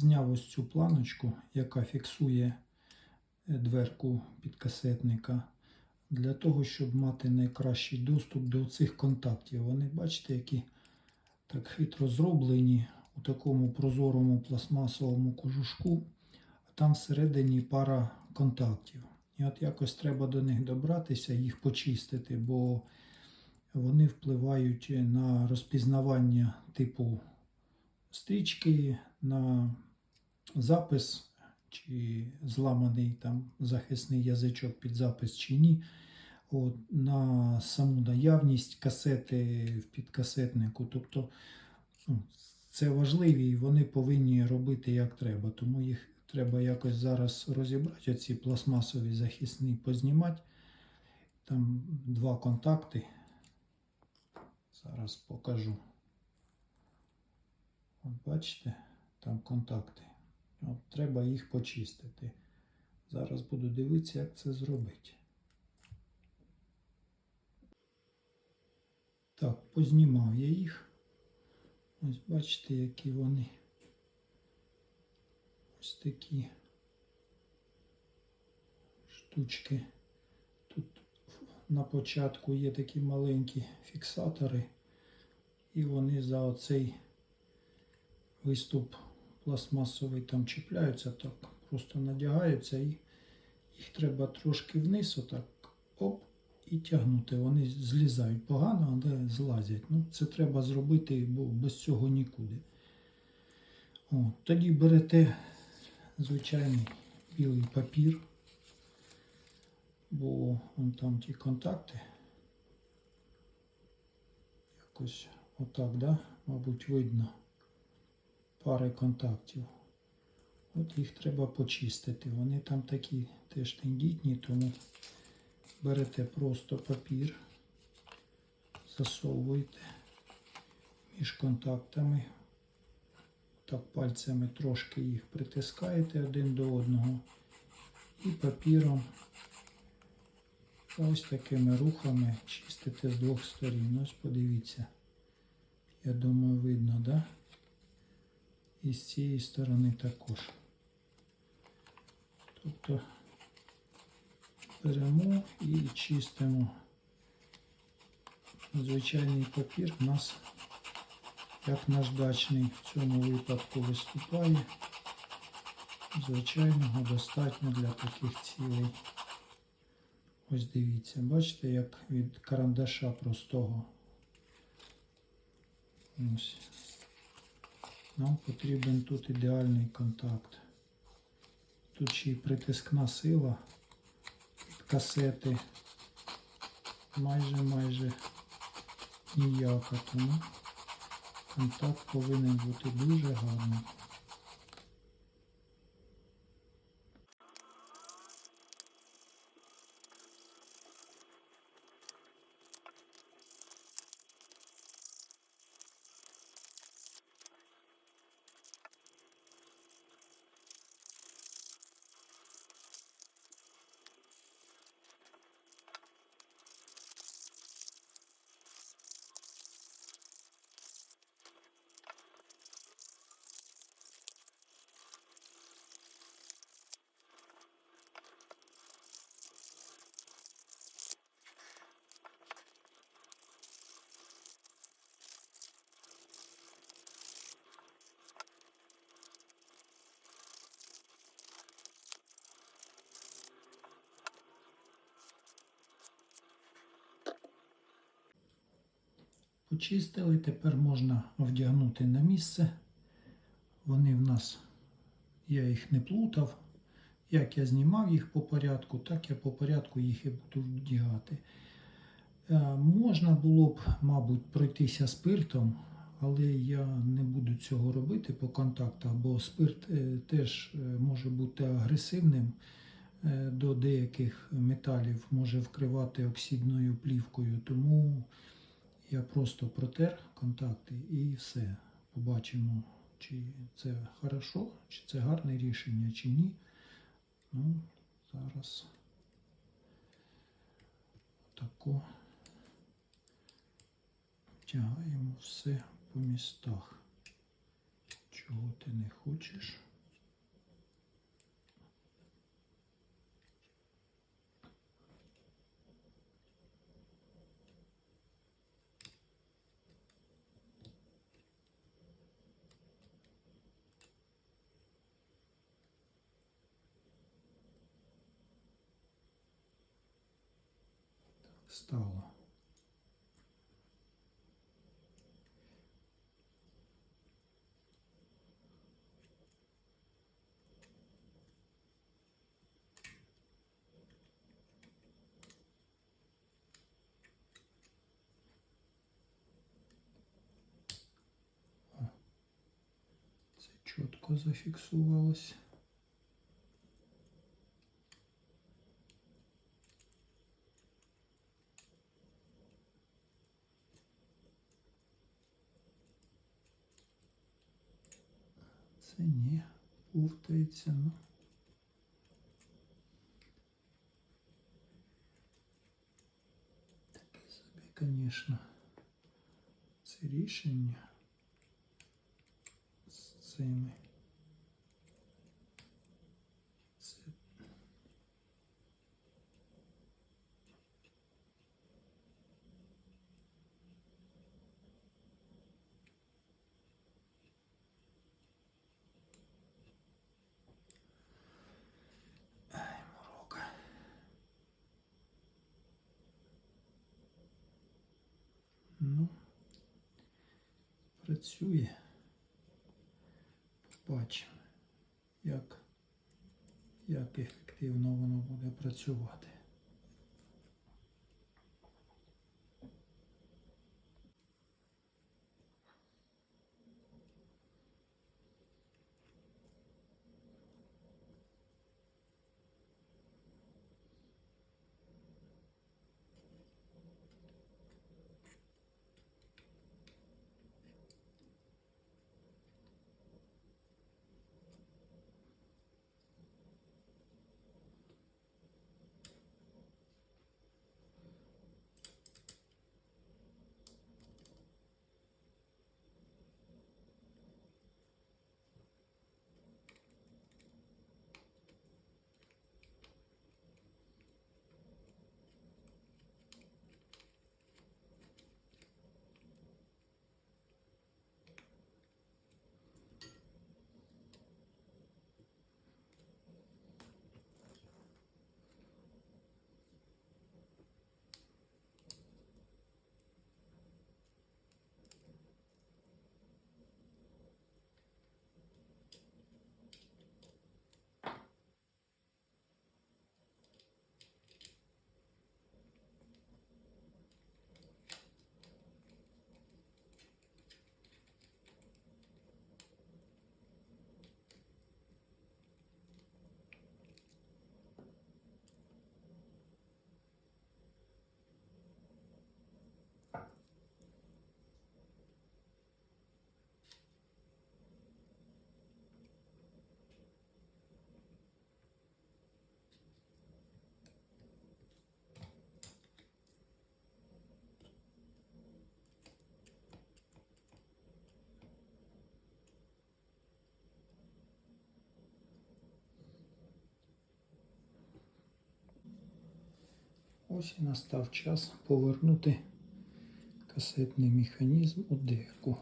зняв ось цю планочку, яка фіксує е, дверку підкасетника, для того, щоб мати найкращий доступ до цих контактів. Вони, бачите, які так хитро зроблені у такому прозорому пластмасовому кожушку, а там всередині пара контактів. І от якось треба до них добратися, їх почистити, бо вони впливають на розпізнавання типу стрічки, на запис, чи зламаний там захисний язичок під запис чи ні. От, на саму наявність касети в підкасетнику. Тобто ну, це важливі і вони повинні робити як треба. Тому їх треба якось зараз розібрати, оці пластмасові захисні познімати. Там два контакти. Зараз покажу. От бачите, там контакти. От треба їх почистити. Зараз буду дивитися, як це зробити. Так, познімав я їх. Ось бачите, які вони. Ось такі штучки. Тут на початку є такі маленькі фіксатори, і вони за оцей виступ пластмасовий там чіпляються, так просто надягаються і їх треба трошки вниз, отак оп, і тягнути. Вони злізають погано, але злазять. Ну, це треба зробити, бо без цього нікуди. О, тоді берете звичайний білий папір, бо вон там ті контакти. Якось отак, да? мабуть, видно пари контактів. От їх треба почистити. Вони там такі теж тендітні, тому берете просто папір, засовуєте між контактами. Так пальцями трошки їх притискаєте один до одного і папіром ось такими рухами чистите з двох сторін. Ось подивіться. Я думаю, видно, так? Да? І з цієї сторони також. Тобто беремо і чистимо. Звичайний папір у нас як наждачний в цьому випадку виступає. Звичайного достатньо для таких цілей. Ось дивіться, бачите, як від карандаша простого. Ось. Нам потрібен тут ідеальний контакт. Тут ще й притискна сила від касети майже майже ніяка, тому контакт повинен бути дуже гарний. Почистили, тепер можна вдягнути на місце. Вони в нас, я їх не плутав. Як я знімав їх по порядку, так я по порядку їх і буду вдягати. Е, Можна було б, мабуть, пройтися спиртом, але я не буду цього робити по контактах, бо спирт е, теж е, може бути агресивним до деяких металів, може вкривати оксидною плівкою. Тому я просто протер контакти і все. Побачимо, чи це хорошо, чи це гарне рішення, чи ні. Ну, зараз тако втягаємо все по містах. Чого ти не хочеш? Стало. Це чітко зафіксувалось. повтається, ну. Таке собі, звісно, це рішення з цими. Ну, працює. Побачимо, як, як ефективно воно буде працювати. Ось і настав час повернути касетний механізм у деку.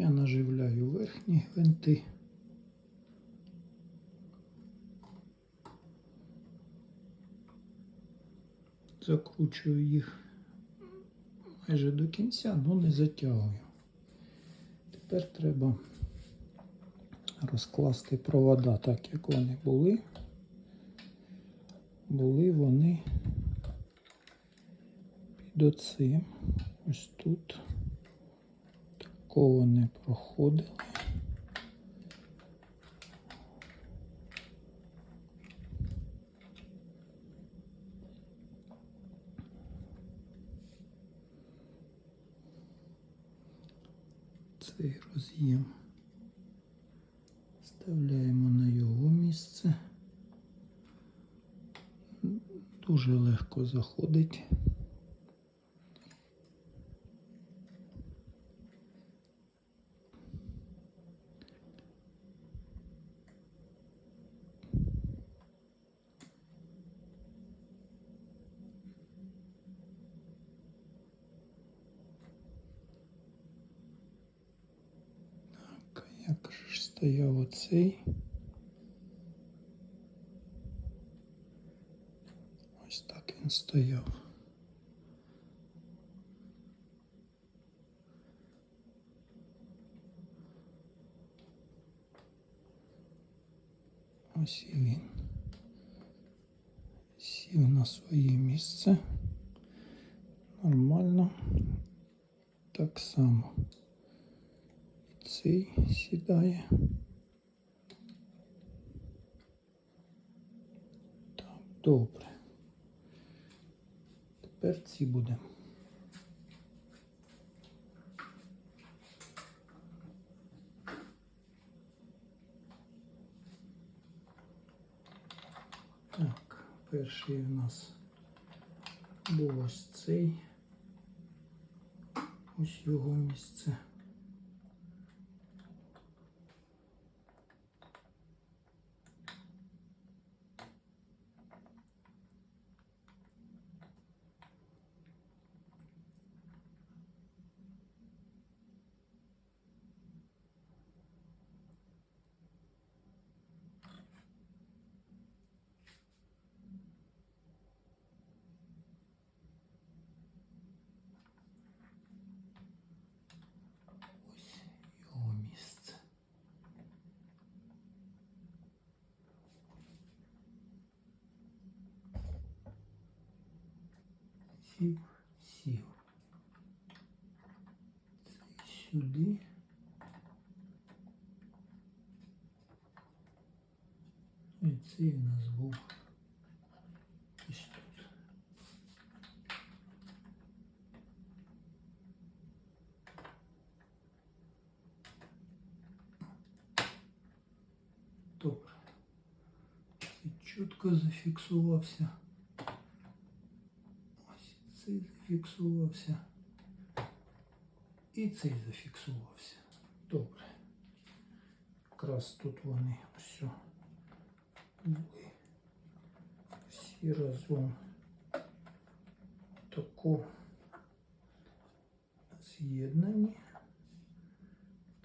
Я наживляю верхні гвинти. Закручую їх майже до кінця, але не затягую. Тепер треба розкласти провода так, як вони були. Були вони під оцим. Ось тут. Такого не проходили. Цей роз'єм вставляємо на його місце. Дуже легко заходить. Так, як ж стояв оцей? Ось так він стояв. Ось і він. Сів на своє місце. Нормально. Так само. Цей сідає. Так, добре. Тепер ці будемо. Так, перший у нас був ось цей. Ось його місце. Сів, сів. Цей сюди. І цей у нас був ось тут. Добре. Цей чітко зафіксувався. Зафіксувався. І цей зафіксувався. Добре. Якраз тут вони все були всі разом тако з'єднані.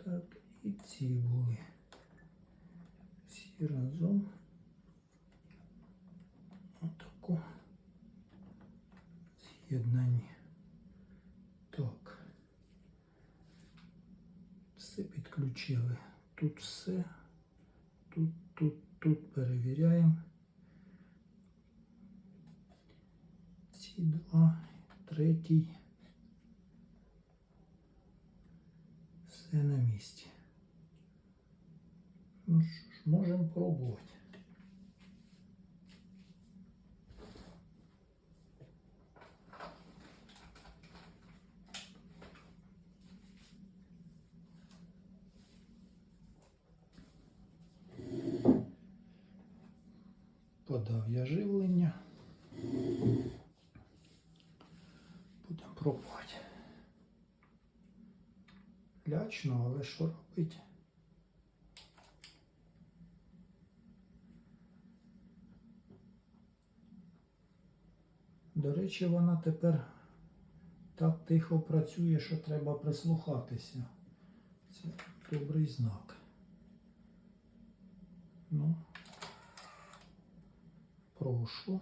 Так, і ці були всі разом. Отако з'єднані. Так. Все підключили. Тут все. Тут, тут, тут перевіряємо. Ці два, третій. Все на місці. Ну що ж, можемо пробувати. Подав я живлення. Будемо пробувати. Лячно, але що робити? До речі, вона тепер так тихо працює, що треба прислухатися. Це добрий знак. Ну, прошу.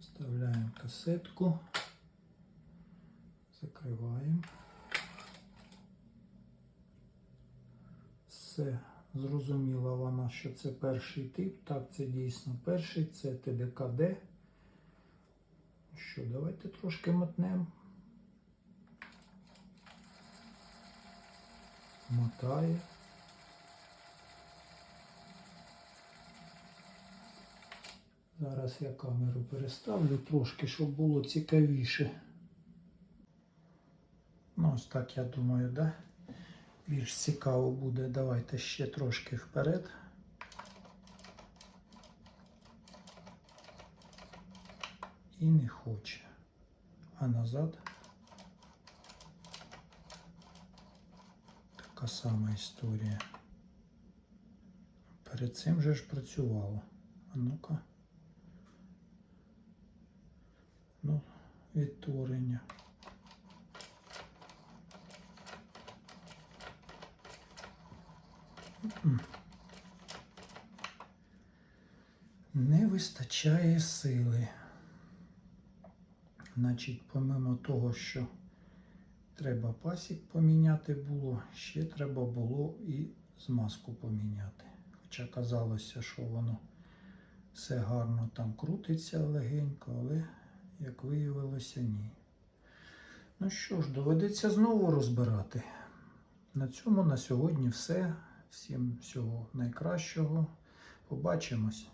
Вставляємо касетку. Закриваємо. Все, зрозуміла вона, що це перший тип. Так, це дійсно перший, це ТДКД. Що, давайте трошки мотнемо. Мотає. Зараз я камеру переставлю трошки, щоб було цікавіше. Ну, ось так я думаю, да? Більш цікаво буде. Давайте ще трошки вперед. І не хоче. А назад. Така сама історія. Перед цим же ж працювало. А ну-ка. Ну, відтворення. Не вистачає сили. Значить, помимо того, що треба пасік поміняти було, ще треба було і змазку поміняти. Хоча казалося, що воно все гарно там крутиться легенько, але, як виявилося, ні. Ну що ж, доведеться знову розбирати. На цьому на сьогодні все. Всім всього найкращого. Побачимось.